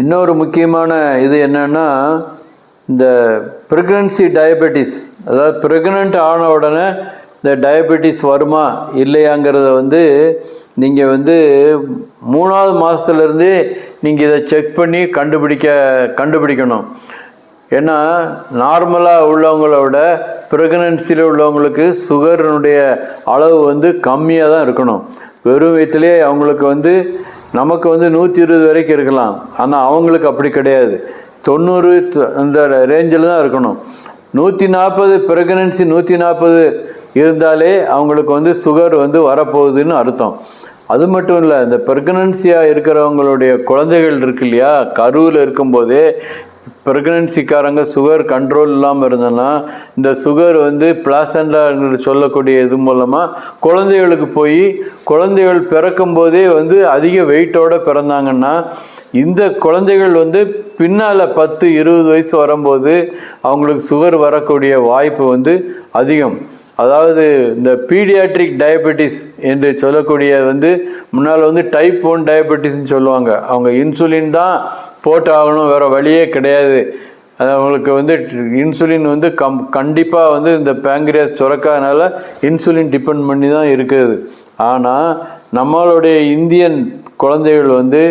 இன்னொரு முக்கியமான இது என்னென்னா இந்த ப்ரெக்னன்சி டயபெட்டிஸ் அதாவது ப்ரெக்னென்ட் ஆன உடனே இந்த டயபெட்டிஸ் வருமா இல்லையாங்கிறத வந்து நீங்கள் வந்து மூணாவது மாதத்துலேருந்தே நீங்கள் இதை செக் பண்ணி கண்டுபிடிக்க கண்டுபிடிக்கணும். ஏன்னா நார்மலாக உள்ளவங்கள விட ப்ரெக்னன்சியில் உள்ளவங்களுக்கு சுகரினுடைய அளவு வந்து கம்மியாக தான் இருக்கணும். வெறும் வயிற்றுலேயே அவங்களுக்கு வந்து நமக்கு வந்து நூற்றி இருபது வரைக்கும் இருக்கலாம். ஆனால் அவங்களுக்கு அப்படி கிடையாது. தொண்ணூறு அந்த ரேஞ்சில் தான் இருக்கணும். நூற்றி நாற்பது ப்ரெக்னன்சி நூற்றி நாற்பது இருந்தாலே அவங்களுக்கு வந்து சுகர் வந்து வரப்போகுதுன்னு அர்த்தம். அது மட்டும் இல்லை இந்த ப்ரெக்னன்சியாக இருக்கிறவங்களுடைய குழந்தைகள் இருக்கு இல்லையா? கருவில் இருக்கும்போதே ப்ரெக்னன்சிக்காரங்க சுகர் கண்ட்ரோல் இல்லாமல் இருந்ததுன்னா இந்த சுகர் வந்து பிளாசண்டா சொல்லக்கூடிய இது மூலமாக குழந்தைகளுக்கு போய் குழந்தைகள் பிறக்கும் போதே வந்து அதிக வெயிட்டோடு பிறந்தாங்கன்னா இந்த குழந்தைகள் வந்து பின்னால் பத்து இருபது வயசு வரும்போது அவங்களுக்கு சுகர் வரக்கூடிய வாய்ப்பு வந்து அதிகம். அதாவது இந்த பீடியாட்ரிக் டயபெட்டிஸ் என்று சொல்லக்கூடிய வந்து முன்னால் வந்து டைப் ஒன் டயபெட்டிஸ்ன்னு சொல்லுவாங்க. அவங்க இன்சுலின் தான் போட்டாகணும் வேறு வழியே கிடையாது. அது அவங்களுக்கு வந்து இன்சுலின் வந்து கம் கண்டிப்பாக வந்து இந்த பேங்க்ரியாஸ் சுரக்காதனால இன்சுலின் டிபெண்ட் பண்ணி தான் இருக்குது. ஆனால் நம்மளுடைய இந்தியன் குழந்தைகள் வந்து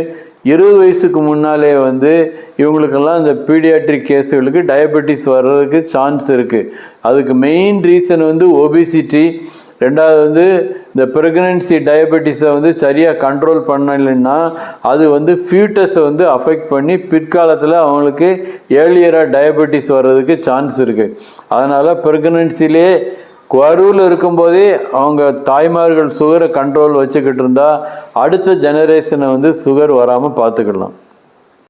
இருபது வயசுக்கு முன்னாலே வந்து இவங்களுக்கெல்லாம் இந்த பீடியாட்ரிக் கேஸுகளுக்கு டயபெட்டிஸ் வர்றதுக்கு சான்ஸ் இருக்குது அதுக்கு மெயின் ரீசன் வந்து ஒபிசிட்டி ரெண்டாவது வந்து இந்த ப்ரெக்னன்சி டயபெட்டிஸை வந்து சரியாக கண்ட்ரோல் பண்ணலைன்னா அது வந்து ஃபியூட்டஸை வந்து அஃபெக்ட் பண்ணி பிற்காலத்தில் அவங்களுக்கு ஏர்லியராக டயபெட்டிஸ் வர்றதுக்கு சான்ஸ் இருக்குது அதனால் ப்ரெக்னன்சிலே கரூரில் இருக்கும்போதே அவங்க தாய்மார்கள் சுகரை கண்ட்ரோல் வச்சுக்கிட்டு இருந்தா அடுத்த ஜெனரேஷனை வந்து சுகர் வராமல் பார்த்துக்கலாம்.